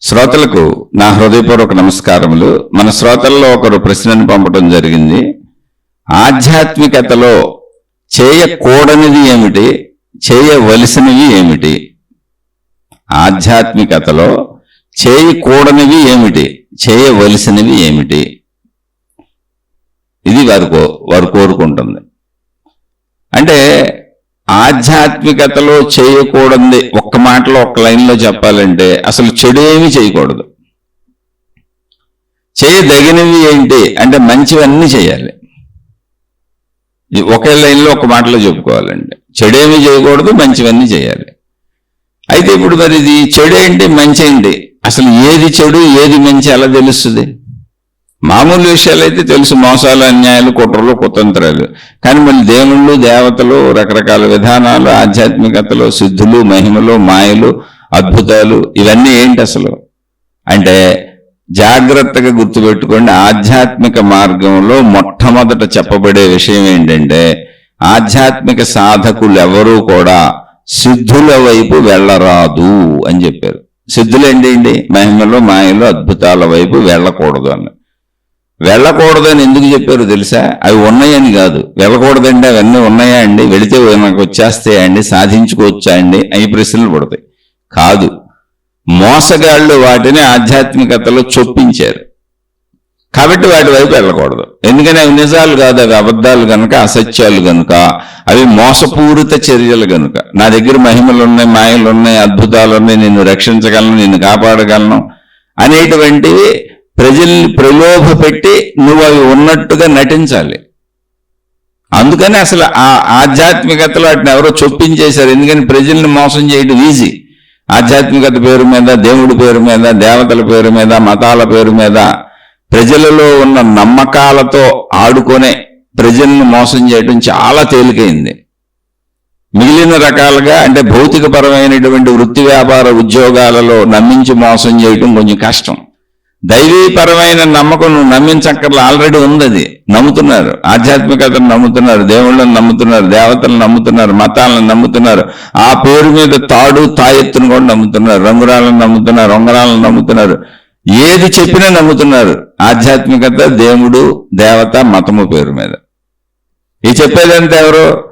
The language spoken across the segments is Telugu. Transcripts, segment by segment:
శ్రోతలకు నా హృదయపూర్వక నమస్కారములు. మన శ్రోతల్లో ఒకరు ప్రశ్నను పంపడం జరిగింది. ఆధ్యాత్మికతలో చేయకూడనిది ఏమిటి? చేయవలసినవి ఏమిటి? ఆధ్యాత్మికతలో చేయకూడనివి ఏమిటి? చేయవలసినవి ఏమిటి? ఇది వారు కో- వారు కోరుకుంటుంది. అంటే ఆధ్యాత్మికతలో చేయకూడదు ఒక్క మాటలో ఒక్క లైన్లో చెప్పాలంటే అసలు చెడు ఏమీ చేయకూడదు. చేయదగినవి ఏంటి? అంటే మంచివన్నీ చేయాలి. ఇది ఒకే లైన్లో ఒక మాటలో చెప్పుకోవాలంటే. చెడేమి చేయకూడదు మంచివన్నీ చేయాలి. అయితే ఇప్పుడు మరి ఇది చెడు ఏంటి మంచి ఏంటి అసలు ఏది చెడు ఏది మంచి ఎలా తెలుస్తుంది? మామూలు విషయాలు అయితే తెలుసు. మోసాలు అన్యాయాలు కుట్రలు కుతంత్రాలు. కానీ మళ్ళీ దేవుళ్ళు దేవతలు రకరకాల విధానాలు ఆధ్యాత్మికతలు సిద్ధులు మహిమలు మాయలు అద్భుతాలు ఇవన్నీ ఏంటి అసలు? అంటే జాగ్రత్తగా గుర్తుపెట్టుకోండి. ఆధ్యాత్మిక మార్గంలో మొట్టమొదట చెప్పబడే విషయం ఏంటంటే ఆధ్యాత్మిక సాధకులు ఎవరూ కూడా సిద్ధుల వైపు వెళ్ళరాదు అని చెప్పారు. సిద్ధులు ఏంటి? మహిమలు మాయలు అద్భుతాల వైపు వెళ్ళకూడదు అని వెళ్ళకూడదని ఎందుకు చెప్పారు తెలుసా? అవి ఉన్నాయని కాదు. వెళ్ళకూడదండి అవన్నీ ఉన్నాయా అండి వెళితే నాకు వచ్చేస్తాయా అండి సాధించుకోవచ్చా అండి? అవి ప్రశ్నలు పడతాయి. కాదు. మోసగాళ్ళు వాటిని ఆధ్యాత్మికతలో చొప్పించారు. కాబట్టి వాటి వైపు వెళ్ళకూడదు. ఎందుకని అవి నిజాలు కాదు అవి అబద్ధాలు కనుక అసత్యాలు కనుక అవి మోసపూరిత చర్యలు కనుక నా దగ్గర మహిమలు ఉన్నాయి మాయలు ఉన్నాయి అద్భుతాలు ఉన్నాయి నిన్ను రక్షించగలను నిన్ను కాపాడగలను అనేటువంటివి ప్రజల్ని ప్రలోభ పెట్టి నువ్వు అవి ఉన్నట్టుగా నటించాలి. అందుకని అసలు ఆ ఆధ్యాత్మికతలో వాటిని ఎవరో చొప్పించేశారు. ఎందుకని ప్రజల్ని మోసం చేయడం ఈజీ ఆధ్యాత్మికత పేరు మీద దేవుడి పేరు మీద దేవతల పేరు మీద మతాల పేరు మీద ప్రజలలో ఉన్న నమ్మకాలతో ఆడుకొనే ప్రజల్ని మోసం చేయడం చాలా తేలికైంది. మిగిలిన రకాలుగా అంటే భౌతికపరమైనటువంటి వృత్తి వ్యాపార ఉద్యోగాలలో నమ్మించి మోసం చేయటం కొంచెం కష్టం. దైవీపరమైన నమ్మకం నువ్వు నమ్మించక్కర్లా. ఆల్రెడీ ఉంది అది. నమ్ముతున్నారు. ఆధ్యాత్మికతను నమ్ముతున్నారు. దేవుళ్ళని నమ్ముతున్నారు. దేవతలను నమ్ముతున్నారు. మతాలను నమ్ముతున్నారు. ఆ పేరు మీద తాడు తాయెత్తును కూడా నమ్ముతున్నారు. రంగురాలను నమ్ముతున్నారు. రంగురాలను నమ్ముతున్నారు. ఏది చెప్పినా నమ్ముతున్నారు. ఆధ్యాత్మికత దేవుడు దేవత మతము పేరు మీద. ఈ చెప్పేదంతా ఎవరు?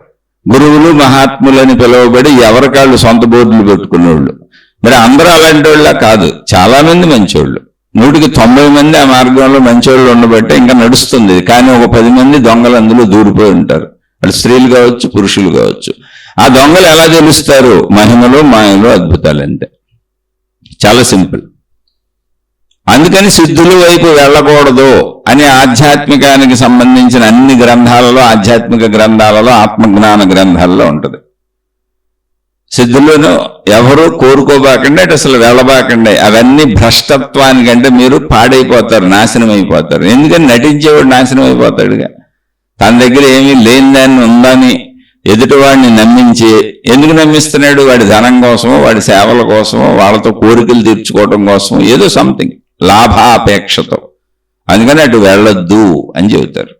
గురువులు మహాత్ములని పిలువబడి ఎవరికాళ్ళు సొంత బోర్డులు పెట్టుకునేవాళ్ళు. మరి అందరూ అలాంటి వాళ్ళ కాదు. చాలా మంది మంచోళ్ళు. నూటికి తొంభై మంది ఆ మార్గంలో మంచోళ్ళు ఉండబట్టే ఇంకా నడుస్తుంది. కానీ ఒక పది మంది దొంగలు అందులో దూరిపోయి ఉంటారు. వాళ్ళు స్త్రీలు కావచ్చు పురుషులు కావచ్చు. ఆ దొంగలు ఎలా తెలుస్తారు? మహిమలు మాయలు అద్భుతాలు అంతే చాలా సింపుల్. అందుకని సిద్ధుల వైపు వెళ్ళకూడదు అని ఆధ్యాత్మికానికి సంబంధించిన అన్ని గ్రంథాలలో ఆధ్యాత్మిక గ్రంథాలలో ఆత్మజ్ఞాన గ్రంథాలలో ఉంటుంది. సిద్ధులను ఎవరు కోరుకోబాకండి అటు అసలు వెళ్ళబాకండి. అవన్నీ భ్రష్టత్వానికంటే మీరు పాడైపోతారు నాశనం అయిపోతారు ఎందుకని నటించేవాడు నాశనం అయిపోతాడుగా తన దగ్గర ఏమీ లేని దాన్ని ఉందని ఎదుటివాడిని నమ్మించి ఎందుకు నమ్మిస్తున్నాడు? వాడి ధనం కోసమో వాడి సేవల కోసమో వాళ్ళతో కోరికలు తీర్చుకోవడం కోసమో ఏదో సంథింగ్ లాభాపేక్షతో. అందుకని అటు వెళ్ళొద్దు అని చెబుతారు.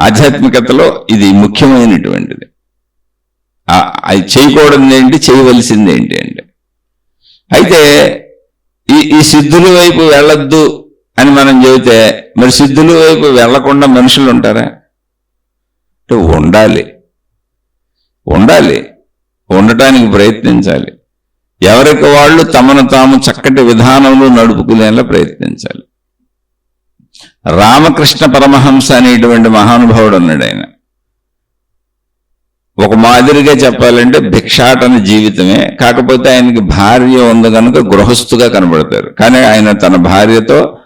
ఆధ్యాత్మికతలో ఇది ముఖ్యమైనటువంటిది. అది చేయకూడదు ఏంటి చేయవలసింది ఏంటి అంటే. అయితే ఈ ఈ సిద్ధుల వైపు వెళ్ళొద్దు అని మనం చెబితే మరి సిద్ధుల వైపు వెళ్ళకుండా మనుషులు ఉంటారా? అంటే ఉండాలి. ఉండాలి. ఉండటానికి ప్రయత్నించాలి. ఎవరికి వాళ్ళు తమను తాము చక్కటి విధానంలో నడుపుకునేలా ప్రయత్నించాలి. రామకృష్ణ పరమహంస అనేటువంటి మహానుభావుడు ఉన్నాడు ఆయన. ఒక మాదిరిగా చెప్పాలంటే భిక్షాటన జీవితమే. కాకపోతే ఆయనకి భార్య ఉంది కనుక గృహస్థుగా కనబడతారు. కానీ ఆయన తన భార్యతో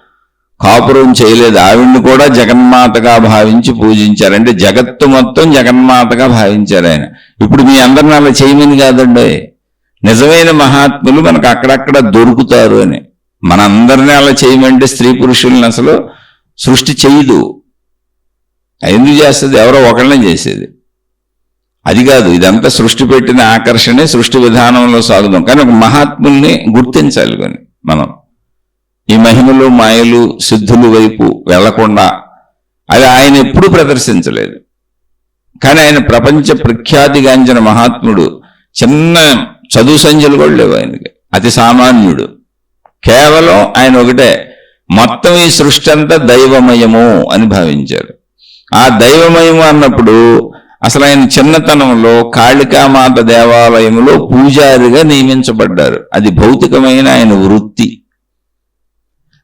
కాపురం చేయలేదు. ఆవిడ్ని కూడా జగన్మాతగా భావించి పూజించారు. అంటే జగత్తు మొత్తం జగన్మాతగా భావించారు ఆయన. ఇప్పుడు మీ అందరిని అలా చేయమని కాదండి. నిజమైన మహాత్ములు మనకు అక్కడక్కడ దొరుకుతారు అని. మనందరినీ అలా చేయమంటే స్త్రీ పురుషుల్ని అసలు సృష్టి చేయదు. ఎందుకు చేస్తుంది? ఎవరో ఒకళ్ళని చేసేది. అది కాదు ఇదంతా సృష్టి పెట్టిన ఆకర్షణే సృష్టి విధానంలో సాగుదాం. కానీ ఒక మహాత్ముల్ని గుర్తించాలి కానీ మనం. ఈ మహిమలు మాయలు సిద్ధులు వైపు వెళ్ళకుండా అది ఆయన ఎప్పుడూ ప్రదర్శించలేదు. కానీ ఆయన ప్రపంచ ప్రఖ్యాతిగాంచిన మహాత్ముడు చిన్న చదువు సంజలు కూడా లేవు ఆయనకి. అతి సామాన్యుడు. కేవలం ఆయన ఒకటే మొత్తం ఈ సృష్టి అంతా దైవమయము అని భావించారు. ఆ దైవమయము అన్నప్పుడు అసలు ఆయన చిన్నతనంలో కాళికామాత దేవాలయంలో పూజారిగా నియమించబడ్డారు. అది భౌతికమైన ఆయన వృత్తి.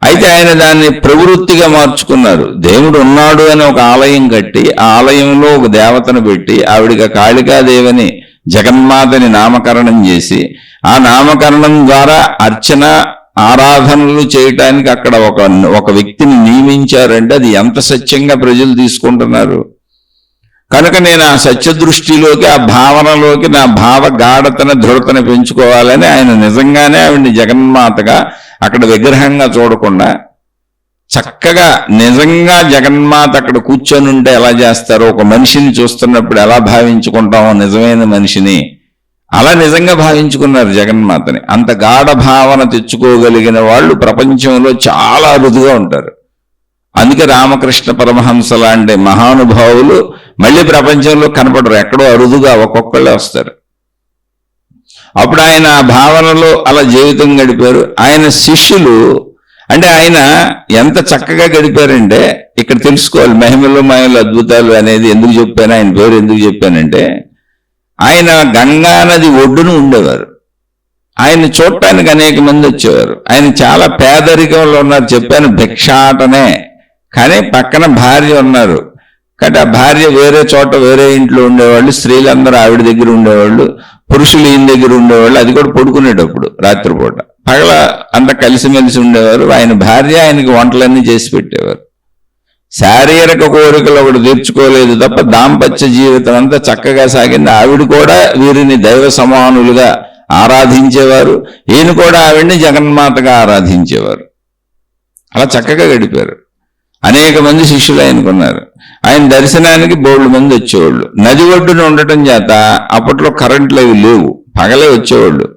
అయితే ఆయన దాన్ని ప్రవృత్తిగా మార్చుకున్నారు. దేవుడు ఉన్నాడు అని ఒక ఆలయం కట్టి ఆ ఆలయంలో ఒక దేవతను పెట్టి ఆవిడిగా కాళికాదేవిని జగన్మాతని నామకరణం చేసి ఆ నామకరణం ద్వారా అర్చన ఆరాధనలు చేయటానికి అక్కడ ఒక ఒక వ్యక్తిని నియమించారంటే అది ఎంత సత్యంగా ప్రజలు తీసుకుంటున్నారు? కనుక నేను ఆ సత్యదృష్టిలోకి ఆ భావనలోకి నా భావ గాఢతను దృఢతను పెంచుకోవాలని ఆయన నిజంగానే ఆవిడ్ని జగన్మాతగా అక్కడ విగ్రహంగా చూడకుండా చక్కగా నిజంగా జగన్మాత అక్కడ కూర్చొని ఉంటే ఎలా చేస్తారో ఒక మనిషిని చూస్తున్నప్పుడు ఎలా భావించుకుంటామో నిజమైన మనిషిని అలా నిజంగా భావించుకున్నారు జగన్మాతని. అంత గాఢ భావన తెచ్చుకోగలిగిన వాళ్ళు ప్రపంచంలో చాలా అరుదుగా ఉంటారు. అందుకే రామకృష్ణ పరమహంస లాంటి మహానుభావులు మళ్ళీ ప్రపంచంలో కనపడరు. ఎక్కడో అరుదుగా ఒక్కొక్కళ్ళే వస్తారు. అప్పుడు ఆయన ఆ భావనలో అలా జీవితం గడిపారు. ఆయన శిష్యులు అంటే ఆయన ఎంత చక్కగా గడిపారంటే ఇక్కడ తెలుసుకోవాలి మహిమలు మహిమలు అద్భుతాలు అనేది ఎందుకు చెప్పాను ఆయన పేరు ఎందుకు చెప్పానంటే ఆయన గంగా నది ఒడ్డున ఉండేవారు. ఆయన చూడటానికి అనేక మంది వచ్చేవారు. ఆయన చాలా పేదరికంలో ఉన్నారు. చెప్పాను భిక్షాటనే. కానీ పక్కన భార్య ఉన్నారు. కాబట్టి ఆ భార్య వేరే చోట వేరే ఇంట్లో ఉండేవాళ్ళు స్త్రీలందరూ ఆవిడ దగ్గర ఉండేవాళ్ళు పురుషులు ఈయన దగ్గర ఉండేవాళ్ళు అది కూడా పడుకునేటప్పుడు రాత్రిపూట. పగల అంతా కలిసిమెలిసి ఉండేవారు ఆయన భార్య ఆయనకి వంటలన్నీ చేసి పెట్టేవారు. శారీరక కోరికలు ఒకటి తీర్చుకోలేదు తప్ప దాంపత్య జీవితం అంతా చక్కగా సాగింది. ఆవిడ కూడా వీరిని దైవ సమానులుగా ఆరాధించేవారు. ఈయన కూడా ఆవిడ్ని జగన్మాతగా ఆరాధించేవారు. అలా చక్కగా గడిపారు. అనేక మంది శిష్యులు ఆయనకున్నారు. ఆయన దర్శనానికి బోళ్ళు మంది వచ్చేవాళ్ళు. నది ఒడ్డున ఉండటం చేత అప్పట్లో కరెంట్లు అవి లేవు. పగలే వచ్చేవాళ్ళు.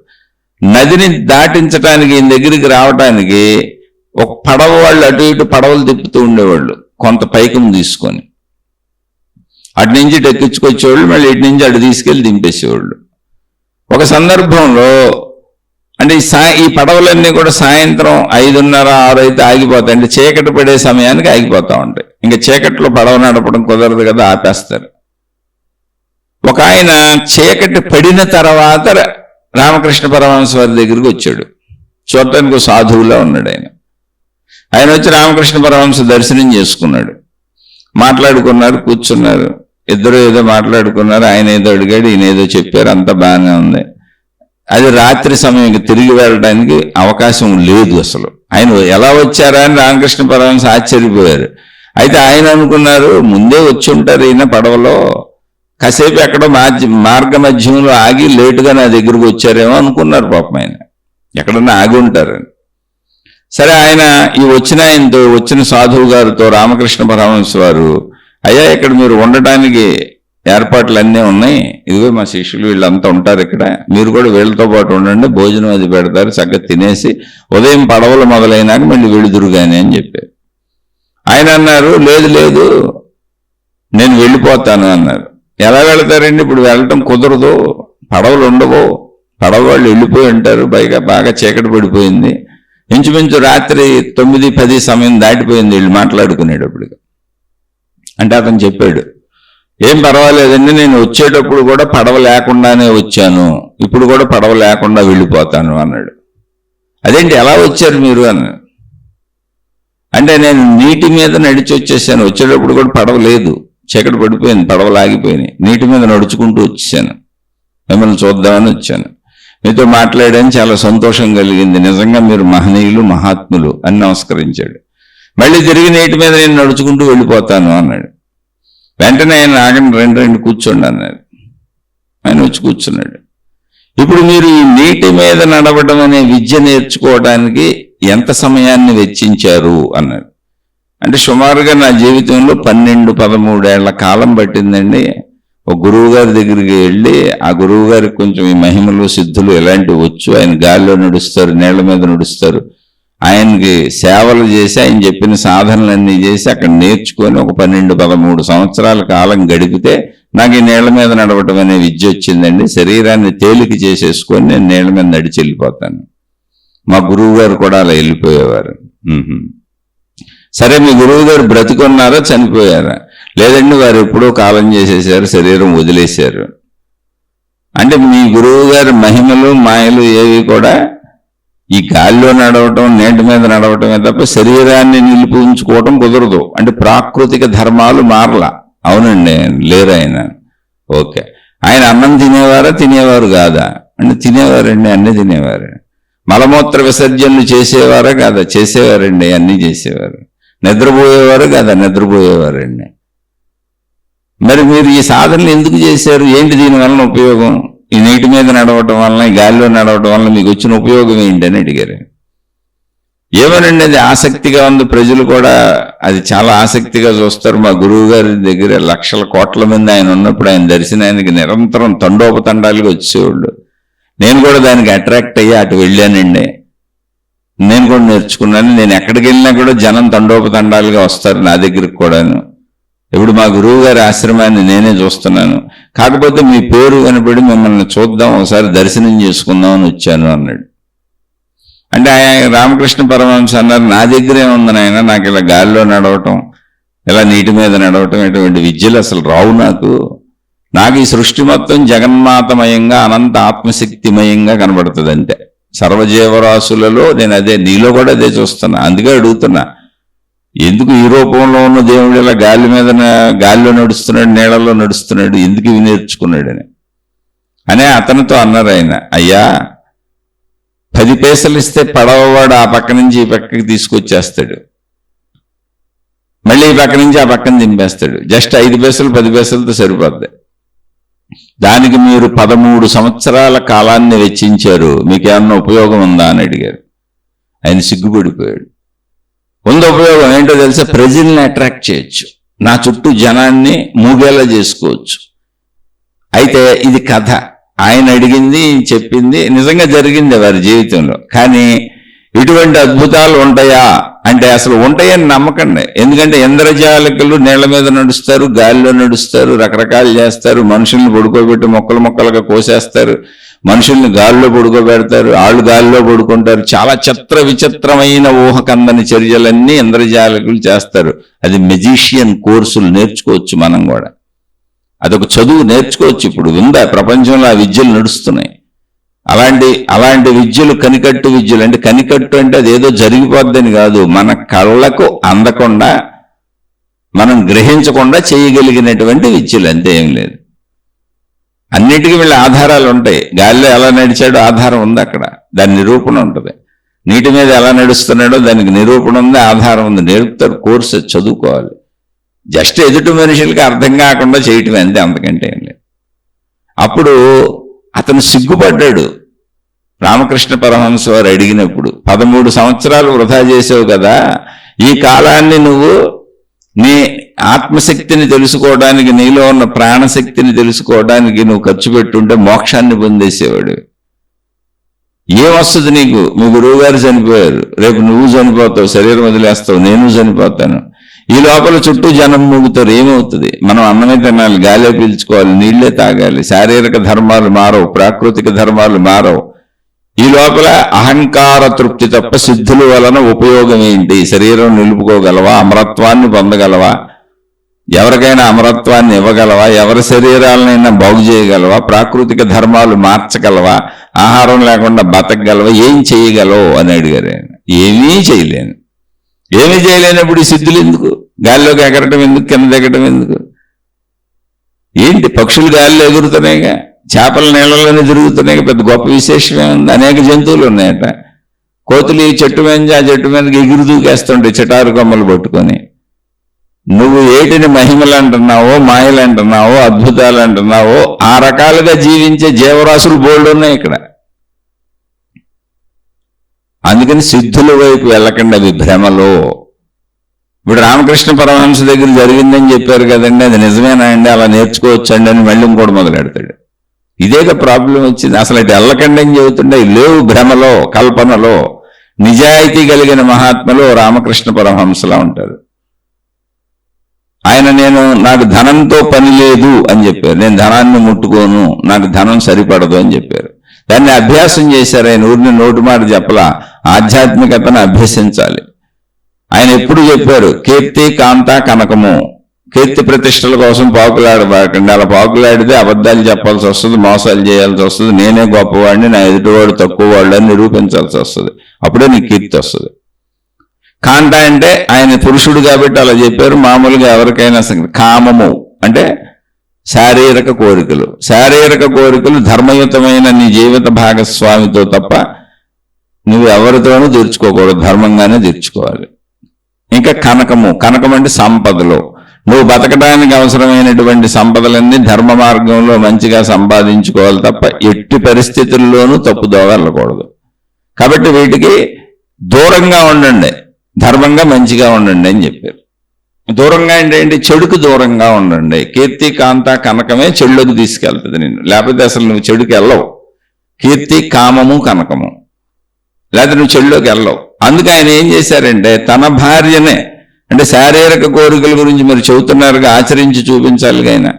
నదిని దాటించడానికి ఈయన దగ్గరికి రావటానికి ఒక పడవ వాళ్ళు అటు ఇటు పడవలు తిప్పుతూ ఉండేవాళ్ళు కొంత పైకం తీసుకొని. అటు నుంచి ఇటు ఎక్కించుకొచ్చేవాళ్ళు మళ్ళీ ఇటు నుంచి అటు తీసుకెళ్ళి దింపేసేవాళ్ళు. ఒక సందర్భంలో అంటే ఈ ఈ పడవలన్నీ కూడా సాయంత్రం ఐదున్నర ఆరు అయితే ఆగిపోతాయి అంటే చీకటి పడే సమయానికి ఆగిపోతా ఉంటాయి. ఇంకా చీకట్లో పడవ నడపడం కుదరదు కదా ఆపేస్తారు. ఒక ఆయన చీకటి పడిన తర్వాత రామకృష్ణ పరమహంస వారి దగ్గరికి వచ్చాడు. చూడటానికి ఒక సాధువులా ఉన్నాడు ఆయన. ఆయన వచ్చి రామకృష్ణ పరమహంస దర్శనం చేసుకున్నాడు. మాట్లాడుకున్నారు కూర్చున్నారు. ఇద్దరు ఏదో మాట్లాడుకున్నారు ఆయన ఏదో అడిగాడు ఈయన ఏదో చెప్పారు అంత బాగానే ఉంది. అది రాత్రి సమయం తిరిగి వెళ్ళడానికి అవకాశం లేదు అసలు. ఆయన ఎలా వచ్చారా అని రామకృష్ణ పరమహంస ఆశ్చర్యపోయారు. అయితే ఆయన అనుకున్నారు ముందే వచ్చి ఉంటారు ఈయన పడవలో. కాసేపు ఎక్కడో మార్గ మార్గ మధ్యంలో ఆగి లేటుగా నా దగ్గరకు వచ్చారేమో అనుకున్నారు పాపం ఆయన. ఎక్కడన్నా ఆగి ఉంటారని. సరే ఆయన ఈ వచ్చిన ఆయనతో వచ్చిన సాధువు గారితో రామకృష్ణ పరమహంస వారు అయ్యా ఇక్కడ మీరు ఉండటానికి ఏర్పాట్లు అన్నీ ఉన్నాయి. ఇదిగో మా శిష్యులు వీళ్ళంతా ఉంటారు ఇక్కడ. మీరు కూడా వీళ్ళతో పాటు ఉండండి. భోజనం అది పెడతారు. చక్కగా తినేసి ఉదయం పడవలు మొదలైనాక మళ్ళీ వెళుదురు కానీ అని చెప్పారు. ఆయన అన్నారు లేదు లేదు నేను వెళ్ళిపోతాను అన్నారు. ఎలా వెళతారండి? ఇప్పుడు వెళ్ళటం కుదరదు. పడవలు ఉండవు. పడవ వాళ్ళు వెళ్ళిపోయి ఉంటారు. పైగా బాగా చీకటి పడిపోయింది. ఇంచుమించు రాత్రి తొమ్మిది పది సమయం దాటిపోయింది. వీళ్ళు మాట్లాడుకునేటప్పుడు అంటే అతను చెప్పాడు ఏం పర్వాలేదండి నేను వచ్చేటప్పుడు కూడా పడవ లేకుండానే వచ్చాను. ఇప్పుడు కూడా పడవ లేకుండా వెళ్ళిపోతాను అన్నాడు. అదేంటి ఎలా వచ్చారు మీరు అని? అంటే నేను నీటి మీద నడిచి వచ్చేసాను. వచ్చేటప్పుడు కూడా పడవ లేదు. చీకటి పడిపోయింది పడవలు నీటి మీద నడుచుకుంటూ వచ్చేసాను. మిమ్మల్ని చూద్దామని వచ్చాను. మీతో మాట్లాడాను చాలా సంతోషం కలిగింది. నిజంగా మీరు మహనీయులు మహాత్ములు అని నమస్కరించాడు. మళ్ళీ తిరిగి నీటి మీద నేను నడుచుకుంటూ వెళ్ళిపోతాను అన్నాడు. వెంటనే ఆయన ఆగండి రెండు రెండు కూర్చోండి అన్నాడు. ఆయన వచ్చి కూర్చున్నాడు. ఇప్పుడు మీరు ఈ నీటి మీద నడవడం అనే విద్య నేర్చుకోవడానికి ఎంత సమయాన్ని వెచ్చించారు అన్నాడు. అంటే సుమారుగా నా జీవితంలో పన్నెండు పదమూడేళ్ళ కాలం పట్టిందండి. ఒక గురువు గారి దగ్గరికి వెళ్ళి ఆ గురువు గారికి కొంచెం ఈ మహిమలు సిద్ధులు ఎలాంటివి వచ్చు. ఆయన గాలిలో నడుస్తారు నీళ్ళ మీద నడుస్తారు. ఆయనకి సేవలు చేసి ఆయన చెప్పిన సాధనలన్నీ చేసి అక్కడ నేర్చుకొని ఒక పన్నెండు పదమూడు సంవత్సరాల కాలం గడిపితే నాకు ఈ నీళ్ళ మీద నడవటం అనే విద్య వచ్చిందండి. శరీరాన్ని తేలిక చేసేసుకొని నేను నీళ్ళ మీద నడిచి వెళ్ళిపోతాను. మా గురువు గారు కూడా అలా వెళ్ళిపోయేవారు. సరే మీ గురువు గారు బ్రతికున్నారా చనిపోయారా? లేదండి వారు ఎప్పుడో కాలం చేసేసారు శరీరం వదిలేశారు. అంటే మీ గురువు గారి మహిమలు మాయలు ఏవి కూడా ఈ గాలిలో నడవటం నేటి మీద నడవటమే తప్ప శరీరాన్ని నిలిపి ఉంచుకోవటం కుదరదు. అంటే ప్రాకృతిక ధర్మాలు మారలా. అవునండి లేరు ఆయన. ఓకే. ఆయన అన్నం తినేవారా? తినేవారు కాదా? అంటే తినేవారండి అన్ని తినేవారు. మలమూత్ర విసర్జనలు చేసేవారా కాదా? చేసేవారండి అన్ని చేసేవారు. నిద్రపోయేవారు కాదా? నిద్రపోయేవారండి. మరి మీరు ఈ సాధనలు ఎందుకు చేశారు? ఏంటి దీని వలన ఉపయోగం? ఈ నీటి మీద నడవటం వలన ఈ గాలిలో నడవటం వలన మీకు వచ్చిన ఉపయోగం ఏంటి అని అడిగారు. ఏమనండి అది ఆసక్తిగా ఉంది? ప్రజలు కూడా అది చాలా ఆసక్తిగా చూస్తారు. మా గురువు గారి దగ్గర లక్షల కోట్ల మంది ఆయన ఉన్నప్పుడు ఆయన దర్శనానికి నిరంతరం తండోపతండాలుగా వచ్చేవాళ్ళు. నేను కూడా దానికి అట్రాక్ట్ అయ్యి అటు వెళ్ళానండి. నేను కూడా నేర్చుకున్నాను. నేను ఎక్కడికి వెళ్ళినా కూడా జనం తండోపతండాలుగా వస్తారు నా దగ్గరికి కూడాను. మా గురువు గారి ఆశ్రమాన్ని నేనే చూస్తున్నాను. కాకపోతే మీ పేరు కనపడి మిమ్మల్ని చూద్దాం ఒకసారి దర్శనం చేసుకుందాం అని వచ్చాను అన్నాడు. అంటే ఆయన రామకృష్ణ పరమహంస అన్నారు నా దగ్గరే ఉంది ఆయన నాకు ఇలా గాలిలో నడవటం ఇలా నీటి మీద నడవటం ఇటువంటి విద్యలు అసలు రావు నాకు. నాకు ఈ సృష్టి మొత్తం జగన్మాతమయంగా అనంత ఆత్మశక్తిమయంగా కనబడుతుంది అంతే సర్వజీవరాశులలో నేను అదే నీలో కూడా అదే చూస్తున్నా. అందుకే అడుగుతున్నా ఎందుకు ఈ రూపంలో ఉన్న దేవుడు ఇలా గాలి మీద గాలిలో నడుస్తున్నాడు నీళ్ళలో నడుస్తున్నాడు ఎందుకు ఇవి నేర్చుకున్నాడని? అనే అతనితో అన్నారు ఆయన అయ్యా పది పైసలు ఇస్తే పడవవాడు ఆ పక్క నుంచి ఈ పక్కకి తీసుకొచ్చేస్తాడు. మళ్ళీ ఈ పక్క నుంచి ఆ పక్కన దింపేస్తాడు. జస్ట్ ఐదు పైసలు పది పైసలతో సరిపోద్ది. దానికి మీరు పదమూడు సంవత్సరాల కాలాన్ని వెచ్చించారు. మీకేమన్నా ఉపయోగం ఉందా? అని అడిగారు. ఆయన సిగ్గుపడిపోయాడు. ఉంది ఉపయోగం ఏంటో తెలిసే ప్రజల్ని అట్రాక్ట్ చేయొచ్చు. నా చుట్టూ జనాన్ని మూగేలా చేసుకోవచ్చు. అయితే ఇది కథ. ఆయన అడిగింది చెప్పింది నిజంగా జరిగింది వారి జీవితంలో. కానీ ఇటువంటి అద్భుతాలు ఉంటాయా? అంటే అసలు ఉంటాయని నమ్మకండి ఎందుకంటే ఇంద్రజాలకులు నీళ్ళ మీద నడుస్తారు గాలిలో నడుస్తారు రకరకాలు చేస్తారు మనుషుల్ని పడుకోబెట్టి మొక్కలు మొక్కలుగా కోసేస్తారు. మనుషుల్ని గాలిలో పడుకోబెడతారు ఆళ్ళు గాలిలో పడుకుంటారు. చాలా చిత్ర విచిత్రమైన ఊహకందని చర్యలన్నీ ఇంద్రజాలకులు చేస్తారు. అది మెజిషియన్ కోర్సులు నేర్చుకోవచ్చు మనం కూడా. అదొక చదువు నేర్చుకోవచ్చు ఇప్పుడు. ఉందా? ప్రపంచంలో ఆ విద్యలు నడుస్తున్నాయి. అలాంటి అలాంటి విద్యలు కనికట్టు విద్యలు. అంటే కనికట్టు అంటే అది ఏదో జరిగిపోద్దని కాదు. మన కళ్ళకు అందకుండా మనం గ్రహించకుండా చేయగలిగినటువంటి విద్యలు అంతే ఏం లేదు. అన్నిటికీ వీళ్ళ ఆధారాలు ఉంటాయి. గాలిలో ఎలా నడిచాడో ఆధారం ఉంది అక్కడ. దాని నిరూపణ ఉంటుంది. నీటి మీద ఎలా నడుస్తున్నాడో దానికి నిరూపణ ఉంది ఆధారం ఉంది. నేర్పుతారు కోర్సు చదువుకోవాలి. జస్ట్ ఎదుటి మనుషులకి అర్థం కాకుండా చేయటం అంతే అంతకంటే ఏం లేదు. అప్పుడు అతను సిగ్గుపడ్డాడు. రామకృష్ణ పరమహంస వారు అడిగినప్పుడు పదమూడు సంవత్సరాలు వృధా చేసావు కదా ఈ కాలాన్ని నువ్వు నీ ఆత్మశక్తిని తెలుసుకోవడానికి నీలో ఉన్న ప్రాణశక్తిని తెలుసుకోవడానికి నువ్వు ఖర్చు పెట్టుంటే మోక్షాన్ని పొందేసేవాడు. ఏం వస్తుంది నీకు? మీ గురువు గారు చనిపోయారు. రేపు నువ్వు చనిపోతావు శరీరం వదిలేస్తావు నేను చనిపోతాను. ఈ లోపల చుట్టూ జనం మూగుతారు ఏమవుతుంది? మనం అన్నమే తినాలి గాలే పీల్చుకోవాలి నీళ్ళే తాగాలి శారీరక ధర్మాలు మారవు ప్రాకృతిక ధర్మాలు మారవు. ఈ లోపల అహంకార తృప్తి తప్ప సిద్ధుల వలన ఉపయోగం ఏంటి? శరీరం నిలుపుకోగలవా? అమరత్వాన్ని పొందగలవా? ఎవరికైనా అమరత్వాన్ని ఇవ్వగలవా? ఎవరి శరీరాలనైనా బాగు చేయగలవా? ప్రాకృతిక ధర్మాలు మార్చగలవా? ఆహారం లేకుండా బతకగలవా? ఏం చేయగలవు? అని అడిగారు ఆయన. ఏమీ చేయలేను. ఏమీ చేయలేనప్పుడు సిద్ధులు ఎందుకు? గాలిలోకి ఎగరటం ఎందుకు? కింద దిగటం ఎందుకు? ఏంటి? పక్షులు గాలిలో ఎగురుతున్నాయిగా? చేపల నీళ్ళలోనే తిరుగుతున్నాయి పెద్ద గొప్ప విశేషమే ఉంది. అనేక జంతువులు ఉన్నాయట. కోతులు ఈ చెట్టు మీద ఆ చెట్టు మీదకి ఎగురు దూకేస్తుంటాయి చిటారు కొమ్మలు పట్టుకొని. నువ్వు ఏటిని మహిమలు అంటున్నావో మాయలు అంటున్నావో అద్భుతాలు అంటున్నావో ఆ రకాలుగా జీవించే జీవరాశులు బోల్డ్ ఉన్నాయి ఇక్కడ. అందుకని సిద్ధుల వైపు వెళ్ళకండి అవి భ్రమలో. ఇప్పుడు రామకృష్ణ పరమహంస దగ్గర జరిగిందని చెప్పారు కదండి అది నిజమేనా అండి? అలా నేర్చుకోవచ్చండి అని మళ్ళీ ఇంకోటి మొదలెడతాడు. ఇదేగా ప్రాబ్లం వచ్చింది. అసలు అటు వెళ్ళకండి అని చెబుతుండే లేవు భ్రమలో కల్పనలో నిజాయితీ కలిగిన మహాత్మలు రామకృష్ణ పరమహంసలా ఉంటారు. ఆయన నేను నాకు ధనంతో పని లేదు అని చెప్పారు. నేను ధనాన్ని ముట్టుకోను నాకు ధనం సరిపడదు అని చెప్పారు. దాన్ని అభ్యాసం చేశారు. ఆయన ఊరిని నోటి మాట చెప్పలా. ఆధ్యాత్మికతను అభ్యసించాలి. ఆయన ఎప్పుడు చెప్పారు కీర్తి కాంత కనకము కీర్తి ప్రతిష్టల కోసం పాకులాడబాకండి అలా పాకులాడితే అబద్ధాలు చెప్పాల్సి వస్తుంది మోసాలు చేయాల్సి వస్తుంది. నేనే గొప్పవాడిని నా ఎదుటివాడు తక్కువ వాడు అని నిరూపించాల్సి వస్తుంది. అప్పుడే నీకు కీర్తి వస్తుంది. కాంట అంటే ఆయన పురుషుడు కాబట్టి అలా చెప్పారు. మామూలుగా ఎవరికైనా సరే కామము అంటే శారీరక కోరికలు. శారీరక కోరికలు ధర్మయుతమైన నీ జీవిత భాగస్వామితో తప్ప నువ్వు ఎవరితోనూ తీర్చుకోకూడదు. ధర్మంగానే తీర్చుకోవాలి. ఇంకా కనకము. కనకం అంటే సంపదలు. నువ్వు బతకడానికి అవసరమైనటువంటి సంపదలన్నీ ధర్మ మార్గంలో మంచిగా సంపాదించుకోవాలి తప్ప ఎట్టి పరిస్థితుల్లోనూ తప్పుదోవ వెళ్ళకూడదు. కాబట్టి వీటికి దూరంగా ఉండండి. ధర్మంగా మంచిగా ఉండండి అని చెప్పారు. దూరంగా ఏంటంటే చెడుకు దూరంగా ఉండండి. కీర్తి కాంత కనకమే చెడులోకి తీసుకెళ్తుంది నేను లేకపోతే అసలు నువ్వు చెడుకి వెళ్ళవు. కీర్తి కామము కనకము. లేకపోతే నువ్వు చెడులోకి వెళ్ళవు. అందుకే ఆయన ఏం చేశారంటే తన భార్యనే అంటే శారీరక కోరికల గురించి మీరు చెబుతున్నారుగా ఆచరించి చూపించాలి ఆయన.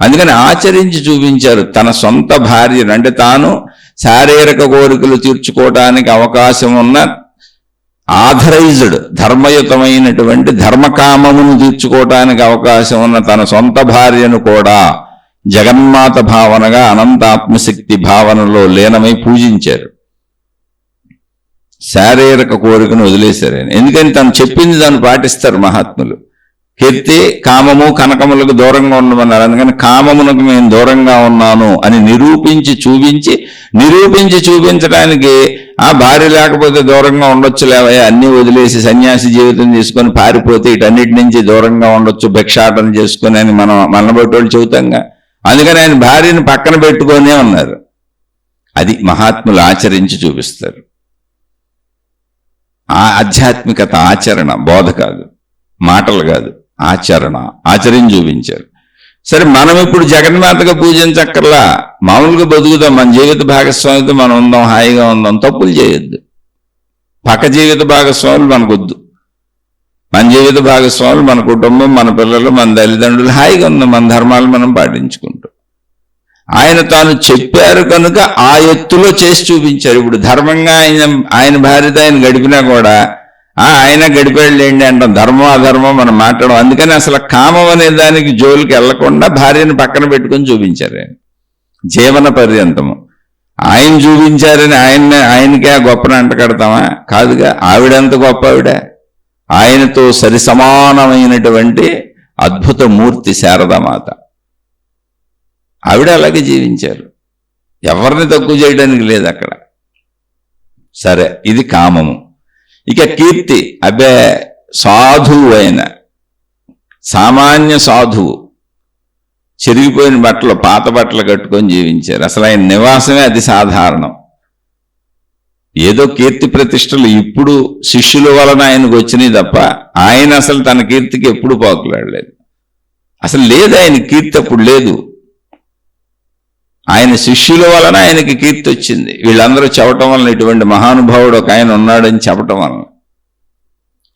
అందుకని ఆచరించి చూపించారు. తన సొంత భార్యను అంటే తాను శారీరక కోరికలు తీర్చుకోవడానికి అవకాశం ఉన్న ఆథరైజ్డ్ ధర్మయుతమైనటువంటి ధర్మకామమును తీర్చుకోవటానికి అవకాశం ఉన్న తన సొంత భార్యను కూడా జగన్మాత భావనగా అనంతాత్మశక్తి భావనలో లీనమై పూజించారు. శారీరక కోరికను వదిలేశారు ఆయన. ఎందుకని తను చెప్పింది దాన్ని పాటిస్తారు మహాత్ములు. కీర్తి కామము కనకములకు దూరంగా ఉండమన్నారు. అందుకని కామమునకు నేను దూరంగా ఉన్నాను అని నిరూపించి చూపించి నిరూపించి చూపించడానికి ఆ భార్య లేకపోతే దూరంగా ఉండొచ్చు లేవయ్యా అన్నీ వదిలేసి సన్యాసి జీవితం తీసుకొని పారిపోతే ఇటన్నిటి నుంచి దూరంగా ఉండొచ్చు భిక్షాటన చేసుకుని అని మనం మనబట్టి చెబుతాంగా. అందుకని ఆయన భార్యను పక్కన పెట్టుకొనే ఉన్నారు. అది మహాత్ములు ఆచరించి చూపిస్తారు. ఆ ఆధ్యాత్మికత ఆచరణ బోధ కాదు మాటలు కాదు ఆచరణ ఆచరణ చూపించారు. సరే మనం ఇప్పుడు జగన్మాతగా పూజించక్కర్లా మామూలుగా బతుకుదాం మన జీవిత భాగస్వామితో మనం ఉందాం హాయిగా ఉందాం తప్పులు చేయొద్దు. పక్క జీవిత భాగస్వాములు మనకొద్దు. మన జీవిత భాగస్వాములు మన కుటుంబం మన పిల్లలు మన తల్లిదండ్రులు హాయిగా ఉందాం మన ధర్మాలు మనం పాటించుకుంటాం ఆయన తాను చెప్పారు కనుక ఆ ఎత్తులో చేసి చూపించారు. ఇప్పుడు ధర్మంగా ఆయన ఆయన భార్యతో ఆయన గడిపినా కూడా ఆ ఆయన గడిపాడులేండి అంటాం. ధర్మం అధర్మం మనం మాట్లాడడం అందుకని అసలు కామం అనే దానికి జోలికి వెళ్ళకుండా భార్యను పక్కన పెట్టుకొని చూపించారు ఆయన. జీవన పర్యంతము. ఆయన చూపించారని ఆయన ఆయనకే ఆ గొప్పని అంట కడతామా? కాదుగా ఆవిడంత గొప్ప ఆవిడ? ఆయనతో సరి సమానమైనటువంటి అద్భుత మూర్తి శారదామాత ఆవిడ అలాగే జీవించారు. ఎవరిని తక్కువ చేయడానికి లేదు అక్కడ. సరే ఇది కామము. ఇక కీర్తి అబ్బే సాధువు అయిన సామాన్య సాధువు. చెరిగిపోయిన బట్టలు పాత బట్టలు కట్టుకొని జీవించారు. అసలు ఆయన నివాసమే అతి సాధారణం. ఏదో కీర్తి ప్రతిష్టలు ఇప్పుడు శిష్యుల వలన ఆయనకు వచ్చినాయి తప్ప ఆయన అసలు తన కీర్తికి ఎప్పుడు పాకులాడలేదు. అసలు లేదు ఆయన కీర్తి అప్పుడు లేదు. ఆయన శిష్యుల వలన ఆయనకి కీర్తి వచ్చింది. వీళ్ళందరూ చెప్పటం వలన ఇటువంటి మహానుభావుడు ఒక ఆయన ఉన్నాడని చెప్పటం వలన.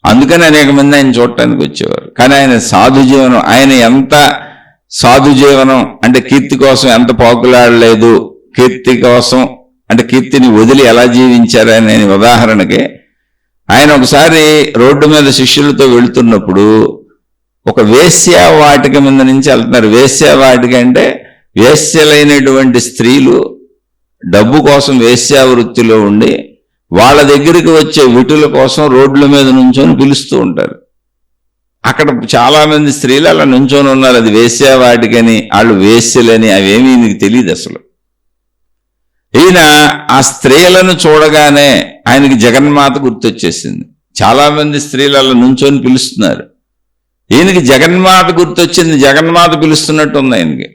అందుకని అనేక మంది ఆయన చూడటానికి వచ్చేవారు. కానీ ఆయన సాధు జీవనం ఆయన ఎంత సాధు జీవనం అంటే కీర్తి కోసం ఎంత పాకులాడలేదు కీర్తి కోసం అంటే కీర్తిని వదిలి ఎలా జీవించారు అనే ఉదాహరణకి ఆయన ఒకసారి రోడ్డు మీద శిష్యులతో వెళుతున్నప్పుడు ఒక వేశ్య వాటిక మీద నుంచి వెళ్తున్నారు. వేశ్యా వాటిక అంటే వేశ్యలైనటువంటి స్త్రీలు డబ్బు కోసం వేశ్యా వృత్తిలో ఉండి వాళ్ళ దగ్గరికి వచ్చే విటుల కోసం రోడ్ల మీద నుంచొని పిలుస్తూ ఉంటారు. అక్కడ చాలామంది స్త్రీలు అలా నుంచొని ఉన్నారు. అది వేశ్యావాటికని వాళ్ళు వేశ్యలని అవేమీ నీకు తెలియదు అసలు. ఈయన ఆ స్త్రీలను చూడగానే ఆయనకి జగన్మాత గుర్తొచ్చేసింది. చాలామంది స్త్రీలు అలా నుంచొని పిలుస్తున్నారు. ఈయనకి జగన్మాత గుర్తొచ్చింది. జగన్మాత పిలుస్తున్నట్టు ఉంది ఆయనకి.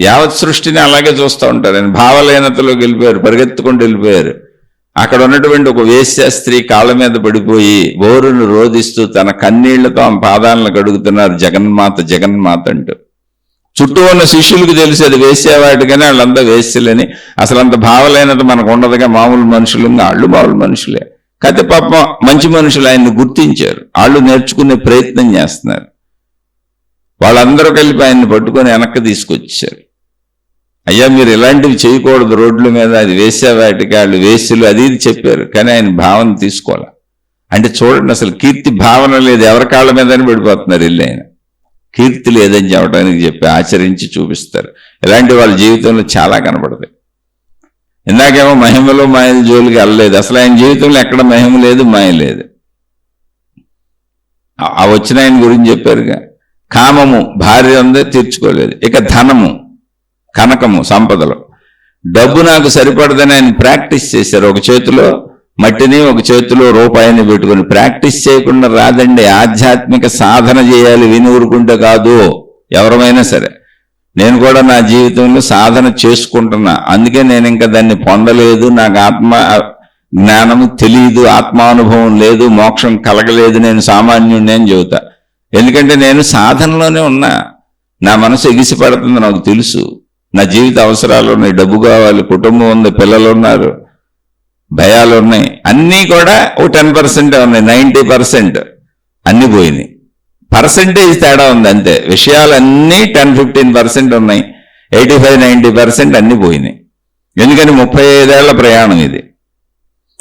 యావత్ సృష్టిని అలాగే చూస్తూ ఉంటారు. ఆయన భావలీనతలోకి వెళ్ళిపోయారు పరిగెత్తుకుంటూ వెళ్ళిపోయారు. అక్కడ ఉన్నటువంటి ఒక వేశ్య స్త్రీ కాళ్ళ మీద పడిపోయి బోరును రోధిస్తూ తన కన్నీళ్ళతో ఆమె పాదాలను కడుగుతున్నారు. జగన్మాత జగన్మాత అంటూ. చుట్టూ ఉన్న శిష్యులకు తెలిసి అది వేసేవాటికనే వాళ్ళంతా వేస్యలని అసలు అంత భావలైనది మనకు ఉండదుగా. మామూలు మనుషులు వాళ్ళు మామూలు మనుషులే. కాకపోతే పాపం మంచి మనుషులు ఆయన్ని గుర్తించారు. వాళ్ళు నేర్చుకునే ప్రయత్నం చేస్తున్నారు. వాళ్ళందరూ కలిపి ఆయన్ని పట్టుకొని వెనక్కి తీసుకొచ్చారు. అయ్యా మీరు ఇలాంటివి చేయకూడదు రోడ్ల మీద అది వేసే వాటికి వాళ్ళు వేసులు అది ఇది చెప్పారు. కానీ ఆయన భావన తీసుకోవాలి. అంటే చూడండి అసలు కీర్తి భావన లేదు. ఎవరి కాళ్ళ మీదని పడిపోతున్నారు ఇల్లు ఆయన. కీర్తి లేదని చెప్పడానికి చెప్పి ఆచరించి చూపిస్తారు. ఇలాంటి వాళ్ళ జీవితంలో చాలా కనపడతాయి ఇందాకేమో మహిమలో మాయల జోలికి వెళ్ళలేదు. అసలు ఆయన జీవితంలో ఎక్కడ మహిమ లేదు మాయ లేదు. ఆ- ఆ వచ్చిన ఆయన గురించి చెప్పారుగా. కామము భార్య ఉందే తీర్చుకోలేదు. ఇక ధనము. కనకము సంపదలు. డబ్బు నాకు సరిపడదని ఆయన ప్రాక్టీస్ చేశారు. ఒక చేతిలో మట్టిని ఒక చేతిలో రూపాయిని పెట్టుకొని ప్రాక్టీస్ చేయకుండా రాదండి. ఆధ్యాత్మిక సాధన చేయాలి విని ఊరుకుంటే కాదు. ఎవరమైనా సరే. నేను కూడా నా జీవితంలో సాధన చేసుకుంటున్నా. అందుకే నేను ఇంకా దాన్ని పొందలేదు. నాకు ఆత్మ జ్ఞానము తెలియదు ఆత్మానుభవం లేదు మోక్షం కలగలేదు. నేను సామాన్యుడిని అని చెబుతా. ఎందుకంటే నేను సాధనలోనే ఉన్నా. నా మనసు ఎగిసిపడుతుంది నాకు తెలుసు. నా జీవిత అవసరాలు ఉన్నాయి డబ్బు కావాలి కుటుంబం ఉంది పిల్లలు ఉన్నారు భయాలు ఉన్నాయి అన్నీ కూడా ఓ టెన్ పర్సెంట్ ఉన్నాయి నైంటీ పర్సెంట్ అన్నీ పోయినాయి. పర్సంటేజ్ తేడా ఉంది అంతే. విషయాలన్నీ టెన్ ఫిఫ్టీన్ పర్సెంట్ ఉన్నాయి ఎయిటీ ఫైవ్ నైంటీ పర్సెంట్ అన్నీ పోయినాయి. ఎందుకని ముప్పై ఐదేళ్ళ ప్రయాణం ఇది.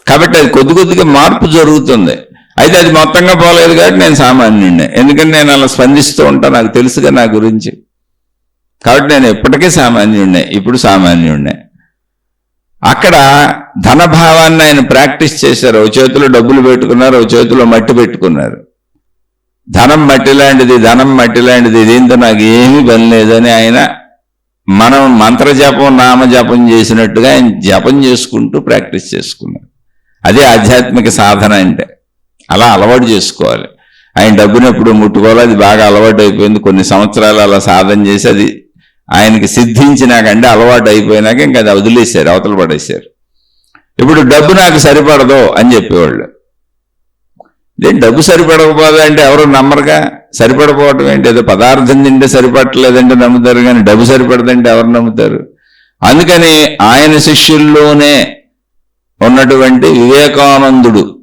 కాబట్టి అది కొద్ది కొద్దిగా మార్పు జరుగుతుంది. అయితే అది మొత్తంగా పోలేదు కాబట్టి నేను సామాన్యుడిని ఎందుకంటే నేను అలా స్పందిస్తూ ఉంటా నాకు తెలుసుగా నా గురించి. కాబట్టి నేను ఎప్పటికీ సామాన్యుడినే ఇప్పుడు సామాన్యుడినే. అక్కడ ధనభావాన్ని ఆయన ప్రాక్టీస్ చేశారు. ఒక చేతిలో డబ్బులు పెట్టుకున్నారు ఒక చేతిలో మట్టి పెట్టుకున్నారు. ధనం మట్టి లాంటిది ధనం మట్టి లాంటిది దీంతో నాకు ఏమీ పని లేదని ఆయన మనం మంత్రజపం నామజపం చేసినట్టుగా ఆయన జపం చేసుకుంటూ ప్రాక్టీస్ చేసుకున్నారు. అదే ఆధ్యాత్మిక సాధన అంటే. అలా అలవాటు చేసుకోవాలి. ఆయన డబ్బునప్పుడు ముట్టుకోవాలి అది బాగా అలవాటు అయిపోయింది. కొన్ని సంవత్సరాలు అలా సాధన చేసి అది ఆయనకి సిద్ధించినాకంటే అలవాటు అయిపోయినాక ఇంకా అది వదిలేశారు అవతల పడేశారు. ఇప్పుడు డబ్బు నాకు సరిపడదు అని చెప్పేవాళ్ళు. నేను డబ్బు సరిపడకపోదా అంటే ఎవరు నమ్మరుగా? సరిపడపోవటం ఏంటి? ఏదో పదార్థం తింటే సరిపడలేదంటే నమ్ముతారు కానీ డబ్బు సరిపడదంటే ఎవరు నమ్ముతారు? అందుకని ఆయన శిష్యుల్లోనే ఉన్నటువంటి వివేకానందుడు.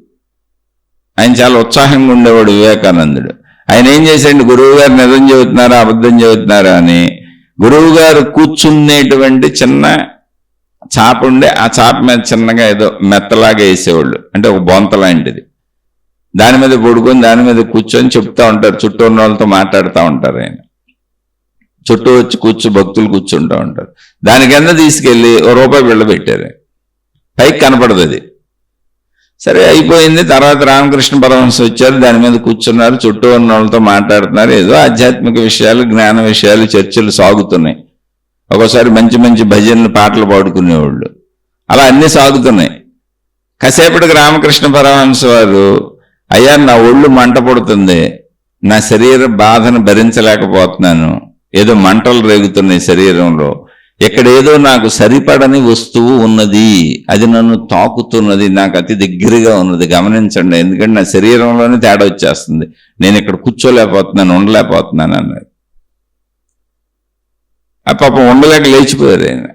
ఆయన చాలా ఉత్సాహంగా ఉండేవాడు వివేకానందుడు. ఆయన ఏం చేశాడు? గురువు గారు నిజం చెబుతున్నారా అబద్ధం చెబుతున్నారా అని గురువు గారు కూర్చునేటువంటి చిన్న చాప ఉండే ఆ చాప మీద చిన్నగా ఏదో మెత్తలాగా వేసేవాళ్ళు. అంటే ఒక బొంత లాంటిది. దాని మీద పడుకొని దాని మీద కూర్చొని చెప్తా ఉంటారు. చుట్టూ ఉన్న వాళ్ళతో మాట్లాడుతూ ఉంటారు ఆయన. చుట్టూ వచ్చి కూర్చు భక్తులు కూర్చుంటూ ఉంటారు. దాని కింద తీసుకెళ్ళి ఓ రూపాయి వెళ్ళబెట్టారు పైకి కనపడదు అది. సరే అయిపోయింది. తర్వాత రామకృష్ణ పరమహంస వచ్చారు. దాని మీద కూర్చున్నారు. చుట్టూ ఉన్న వాళ్ళతో మాట్లాడుతున్నారు. ఏదో ఆధ్యాత్మిక విషయాలు జ్ఞాన విషయాలు చర్చలు సాగుతున్నాయి. ఒక్కోసారి మంచి మంచి భజనలు పాటలు పాడుకునేవాళ్ళు. అలా అన్నీ సాగుతున్నాయి. కాసేపటికి రామకృష్ణ పరమహంస వారు అయ్యా నా ఒళ్ళు మంట పడుతుంది. నా శరీర బాధను భరించలేకపోతున్నాను. ఏదో మంటలు రేగుతున్నాయి శరీరంలో. ఇక్కడ ఏదో నాకు సరిపడని వస్తువు ఉన్నది అది నన్ను తాకుతున్నది నాకు అతి దగ్గరగా ఉన్నది. గమనించండి ఎందుకంటే నా శరీరంలోనే తేడా వచ్చేస్తుంది. నేను ఇక్కడ కూర్చోలేకపోతున్నాను ఉండలేకపోతున్నాను అన్నది ఆ పాపం ఉండలేక లేచిపోయారు ఆయన.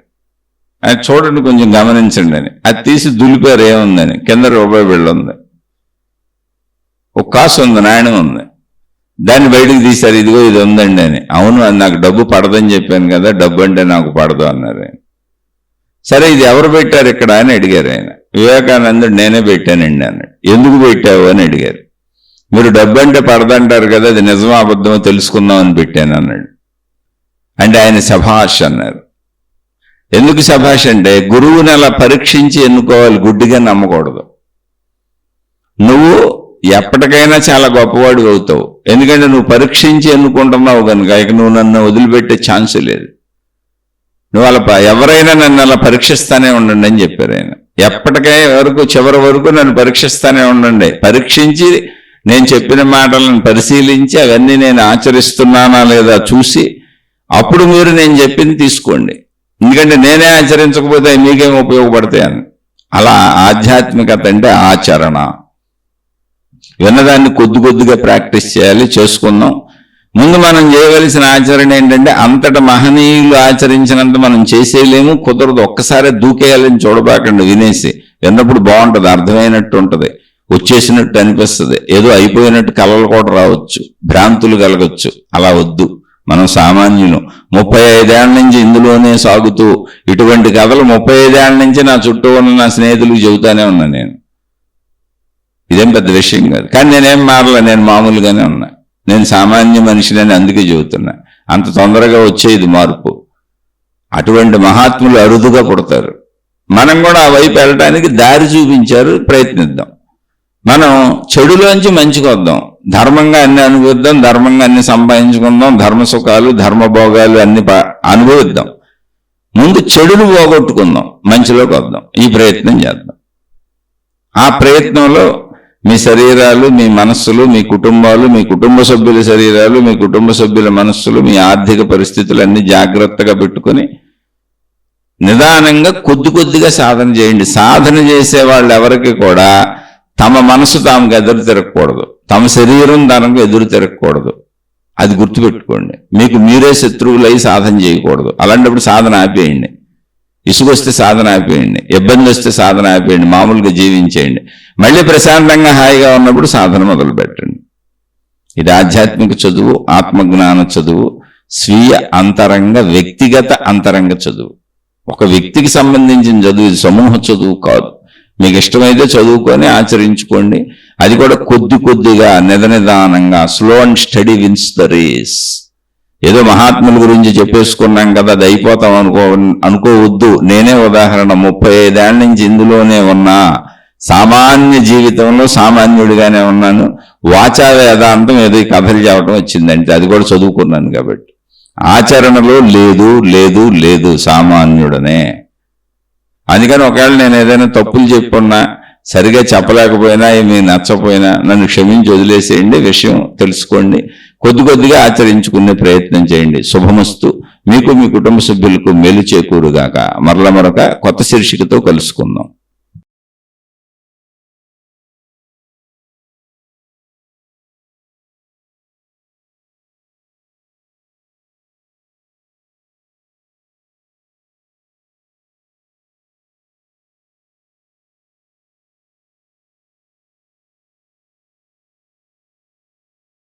ఆయన చూడండి కొంచెం గమనించండి అని. అది తీసి దులిపారు ఏముందని. కింద రూపాయి బిళ్ళ ఉంది ఒక కాసు ఉంది నాయనం ఉంది. దాన్ని బయటకు తీశారు ఇదిగో ఇది ఉందండి అని. అవును నాకు డబ్బు పడదని చెప్పాను కదా డబ్బు అంటే నాకు పడదు అన్నారు ఆయన. సరే ఇది ఎవరు పెట్టారు ఇక్కడ అని అడిగారు ఆయన. వివేకానందుడు నేనే పెట్టానండి అన్నాడు. ఎందుకు పెట్టావు అని అడిగారు. మీరు డబ్బు అంటే పడదంటారు కదా అది నిజమా అబద్ధమో తెలుసుకుందామని పెట్టాను అన్నాడు. అంటే ఆయన సభాష్ అన్నారు. ఎందుకు సభాష్ అంటే గురువుని అలా పరీక్షించి ఎన్నుకోవాలి గుడ్డిగా నమ్మకూడదు. నువ్వు ఎప్పటికైనా చాలా గొప్పవాడు అవుతావు. ఎందుకంటే నువ్వు పరీక్షించి ఎన్నుకుంటున్నావు కనుక ఇక నువ్వు నన్ను వదిలిపెట్టే ఛాన్స్ లేదు. నువ్వు అలా ఎవరైనా నన్ను అలా పరీక్షిస్తానే ఉండండి అని చెప్పారు ఆయన. ఎప్పటికై వరకు చివరి వరకు నన్ను పరీక్షిస్తానే ఉండండి. పరీక్షించి నేను చెప్పిన మాటలను పరిశీలించి అవన్నీ నేను ఆచరిస్తున్నానా లేదా చూసి అప్పుడు మీరు నేను చెప్పింది తీసుకోండి. ఎందుకంటే నేనే ఆచరించకపోతే మీకేం ఉపయోగపడతాయని. అలా ఆధ్యాత్మికత అంటే ఆచరణ. విన్నదాన్ని కొద్ది కొద్దిగా ప్రాక్టీస్ చేయాలి చేసుకుందాం. ముందు మనం చేయవలసిన ఆచరణ ఏంటంటే అంతట మహనీయులు ఆచరించినంత మనం చేసేయలేము కుదరదు ఒక్కసారే దూకేయాలని చూడబాకండి వినేసి. విన్నప్పుడు బాగుంటది అర్థమైనట్టు ఉంటుంది. వచ్చేసినట్టు అనిపిస్తుంది. ఏదో అయిపోయినట్టు కలలు కూడా రావచ్చు భ్రాంతులు కలగచ్చు. అలా వద్దు. మనం సామాన్యులు. ముప్పై ఐదేళ్ళ నుంచి ఇందులోనే సాగుతూ ఇటువంటి కథలు ముప్పై ఐదేళ్ళ నుంచి నా చుట్టూ ఉన్న నా స్నేహితులకు చెబుతానే ఉన్నా నేను. ఇదేం పెద్ద విషయం కాదు. కానీ నేనేం మారలే నేను మామూలుగానే ఉన్నా. నేను సామాన్య మనిషిని అందుకే చెబుతున్నా. అంత తొందరగా వచ్చేది మార్పు. అటువంటి మహాత్ములు అరుదుగా పుడతారు. మనం కూడా ఆ వైపు వెళ్ళడానికి దారి చూపించారు ప్రయత్నిద్దాం. మనం చెడులోంచి మంచికి వద్దాం ధర్మంగా అన్ని అనుభవిద్దాం ధర్మంగా అన్ని సంపాదించుకుందాం ధర్మ సుఖాలు ధర్మభోగాలు అన్ని ప- అనుభవిద్దాం. ముందు చెడును పోగొట్టుకుందాం. మంచిలోకి వద్దాం. ఈ ప్రయత్నం చేద్దాం. ఆ ప్రయత్నంలో మీ శరీరాలు మీ మనస్సులు మీ కుటుంబాలు మీ కుటుంబ సభ్యుల శరీరాలు మీ కుటుంబ సభ్యుల మనస్సులు మీ ఆర్థిక పరిస్థితులన్నీ జాగ్రత్తగా పెట్టుకొని నిదానంగా కొద్ది కొద్దిగా సాధన చేయండి. సాధన చేసే వాళ్ళు ఎవరికి కూడా తమ మనసు తాముకు ఎదురు తిరగకూడదు. తమ శరీరం తనకు ఎదురు తిరగకూడదు. అది గుర్తుపెట్టుకోండి. మీకు మీరే శత్రువులై సాధన చేయకూడదు. అలాంటప్పుడు సాధన ఆపేయండి. ఇసుగొస్తే సాధన ఆపేయండి ఇబ్బంది వస్తే సాధన ఆపేయండి మామూలుగా జీవించేయండి. మళ్ళీ ప్రశాంతంగా హాయిగా ఉన్నప్పుడు సాధన మొదలు పెట్టండి ఇది ఆధ్యాత్మిక చదువు ఆత్మజ్ఞాన చదువు స్వీయ అంతరంగ వ్యక్తిగత అంతరంగ చదువు. ఒక వ్యక్తికి సంబంధించిన చదువు ఇది సమూహ చదువు కాదు. మీకు ఇష్టమైతే చదువుకొని ఆచరించుకోండి. అది కూడా కొద్ది కొద్దిగా నిద నిదానంగా slow and steady wins the race ఏదో మహాత్ముల గురించి చెప్పేసుకున్నాం కదా అది అయిపోతాం అనుకో అనుకోవద్దు. నేనే ఉదాహరణ. ముప్పై ఐదేళ్ళ నుంచి ఇందులోనే ఉన్నా. సామాన్య జీవితంలో సామాన్యుడిగానే ఉన్నాను. వాచా వేదాంతం ఏదో ఈ కథలు చెప్పడం వచ్చిందంటే అది కూడా చదువుకున్నాను కాబట్టి. ఆచరణలో లేదు లేదు లేదు సామాన్యుడనే. అందుకని ఒకవేళ నేను ఏదైనా తప్పులు చెప్పున్నా సరిగా చెప్పలేకపోయినా ఏమి నచ్చపోయినా నన్ను క్షమించి వదిలేసేయండి విషయం తెలుసుకోండి. కొద్ది కొద్దిగా ఆచరించుకునే ప్రయత్నం చేయండి. శుభమస్తు. మీకు మీ కుటుంబ సభ్యులకు మేలు చేకూరుగాక. మరల మరొక కొత్త శీర్షికతో కలుసుకుందాం.